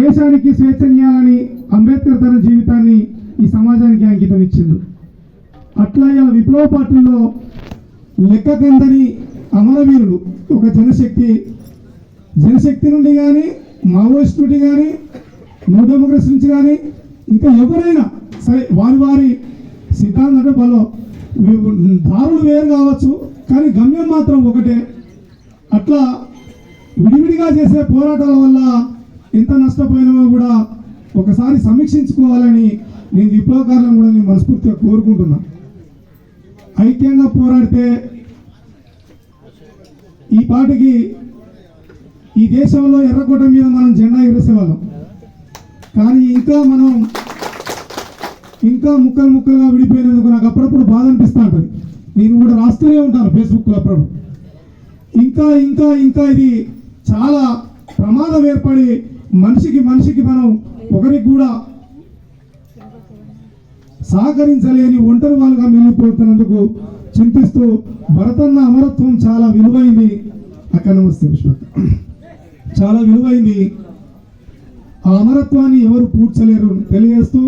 దేశానికి స్వేచ్ఛనీయాలని అంబేద్కర్ తన జీవితాన్ని ఈ సమాజానికి అంకితం ఇచ్చిండు. అట్లా ఇలా విప్లవ పార్టీలో లెక్కకందని అమరవీరుడు ఒక జనశక్తి జనశక్తి నుండి కానీ మావోయిస్ట్ నుండి కానీ న్యూ డెమోక్రసీ నుంచి కానీ ఇంకా ఎవరైనా సరే వారి వారి సిద్ధాంతం బలం వాళ్ళు దారులు వేరు కావచ్చు కానీ గమ్యం మాత్రం ఒకటే. అట్లా విడివిడిగా చేసే పోరాటాల వల్ల ఎంత నష్టపోయినామో కూడా ఒకసారి సమీక్షించుకోవాలని నేను విప్లవకారులను కూడా నేను మనస్ఫూర్తిగా కోరుకుంటున్నా. ఐక్యంగా పోరాడితే ఈ పాటికి ఈ దేశంలో ఎర్రకోట మీద మనం జెండా ఎగరేసేవాళ్ళం. కానీ ఇంకా మనం ఇంకా ముక్కలు ముక్కలుగా విడిపోయినందుకు నాకు అప్పుడప్పుడు బాధ అనిపిస్తూ ఉంటుంది. నేను కూడా రాస్తూనే ఉంటాను ఫేస్బుక్లో అప్పుడప్పుడు. ఇంకా ఇంకా ఇంకా ఇది చాలా ప్రమాదం ఏర్పడి మనిషికి మనిషికి మనం ఒకరికి కూడా సహకరించలేని ఒంటరి వాళ్ళుగా మిగిలిపోతున్నందుకు చింతిస్తూ భరతన్న అమరత్వం చాలా విలువైంది. అక్కడ నమస్తే చాలా విలువైంది. ఆ అమరత్వాన్ని ఎవరు పూడ్చలేరు తెలియజేస్తూ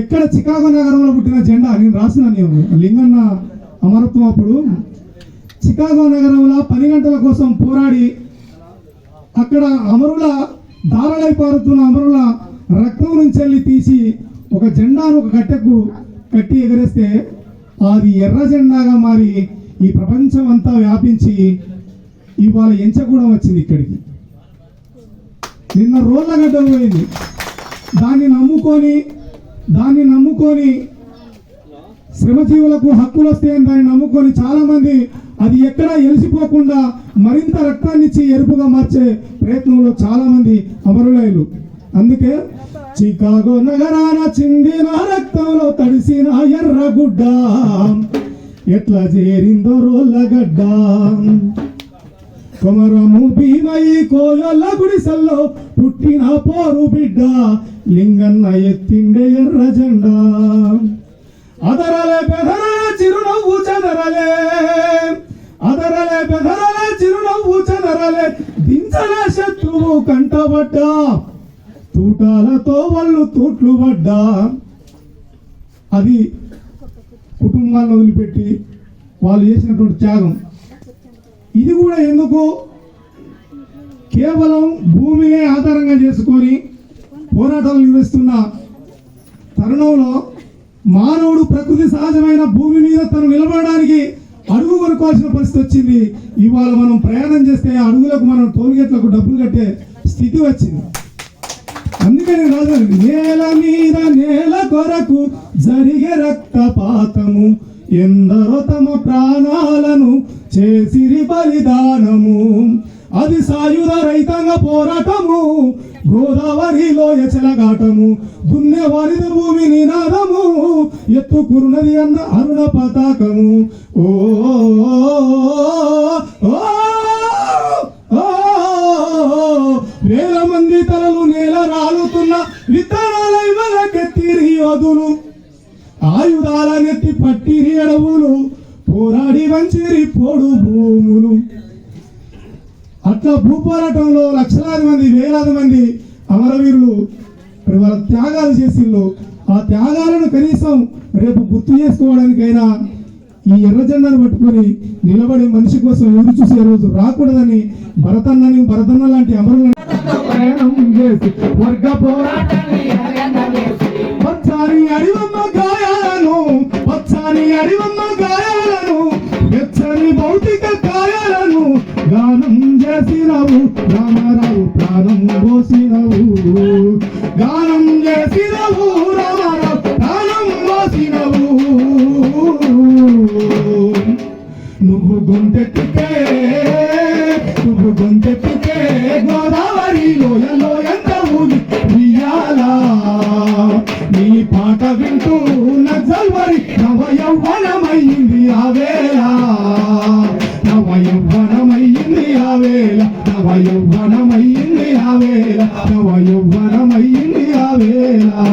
ఎక్కడ చికాగో నగరంలో పుట్టిన జెండా నేను రాసిన నేను లింగన్న అమరత్వం అప్పుడు చికాగో నగరంలో పని గంటల కోసం పోరాడి అక్కడ అమరుల దారలై పారుతున్న అమరుల రక్తం నుంచి వెళ్ళి తీసి ఒక జెండాను ఒక కట్టెకు కట్టి ఎగరేస్తే అది ఎర్ర జెండాగా మారి ఈ ప్రపంచం అంతా వ్యాపించి ఇవాళ ఎంచకూడం వచ్చింది ఇక్కడికి. నిన్న రోళ్ళగడ్డ పోయింది. దాన్ని నమ్ముకొని దాన్ని నమ్ముకొని శ్రమజీవులకు హక్కులు వస్తాయని దాన్ని నమ్ముకొని చాలా మంది అది ఎక్కడా ఎలిసిపోకుండా మరింత రక్తాన్ని ఇచ్చి ఎరుపుగా మార్చే ప్రయత్నంలో చాలా మంది అమరులైలు. అందుకే చికాగో నగరాన చిందిన రక్తంలో తడిసిన ఎర్రగుడ్డ ఎట్లా చేరిందో రోళ్ళగడ్డ కొమరము భీమయి కోయల్ల గుడిసల్లో పుట్టిన పోరు బిడ్డ. లింగన్న ఎత్తిండే ఎర్ర జెండా. అదరలే బెదరలే చిరునవ్వు చదరలే. అదరలే బెదరలే చిరునవ్వు చదరలే. దించలే శత్రువు కంటబడ్డా. తూటాలతో వాళ్ళు తూట్లు పడ్డా. అది కుటుంబాన్ని వదిలిపెట్టి వాళ్ళు చేసినటువంటి త్యాగం. ఇది కూడా ఎందుకు? కేవలం భూమిని ఆధారంగా చేసుకొని పోరాటాలు నిర్వహిస్తున్న తరుణంలో మానవుడు ప్రకృతి సహజమైన భూమి మీద తను నిలబడడానికి అడుగు కొనుక్కోవాల్సిన పరిస్థితి వచ్చింది. ఇవాళ మనం ప్రయాణం చేస్తే అడుగులకు మనం టోల్గేట్లకు డబ్బులు కట్టే స్థితి వచ్చింది. అందుకని రాజు నేల మీద నేల కొరకు జరిగే రక్తపాతము ఎందరో తమ ప్రాణాలను చేసిరి బలిదానము. అది సాయుధ రైతాంగ పోరాటము. గోదావరిలో ఎచలగాటము దున్నేవారిది భూమి నినాదము. ఎత్తుకున్నది అన్న అరుణ పతాకము. ఓ వేల మంది తలలు నేల రాలుతున్న విత్తనాలై వలకెత్తిరి యోధులు ఆయుధాల నెత్తి పట్టిరి అడవులు. పోరాడి వంచిరి పొడు భూములు. అట్లా భూపోరాటంలో లక్షలాది మంది వేలాది మంది అమరవీరులు మరి వాళ్ళ త్యాగాలు చేసిండ్రు ఆ త్యాగాలను కనీసం రేపు గుర్తు చేసుకోవడానికైనా ఈ ఎర్ర జెండాను పట్టుకొని నిలబడే మనిషి కోసం ఎదురు చూసే రోజు రాకూడదని భరతన్నని భరతన్న లాంటి అమరులను పచ్చాని అడివమ్మ గాయాలను పచ్చాని అడివమ్మ గాయాలను చేసినవు రామారావు ప్రాణం పోసినవు. గానం చేసినవు రామారావు ప్రాణం పోసినవు. నువ్వు గొంతెత్తుకే నువ్వు గొంతెత్తుకే గోదావరి లోయలో ఎంత ఊరి ఉయ్యాలా. నీ పాట వింటూ నజల్వరి నవ యౌవనమైంది ఇండియావేల నవ యౌవనమై ఇండియావేల నవ యౌవనమై ఇండియావేలా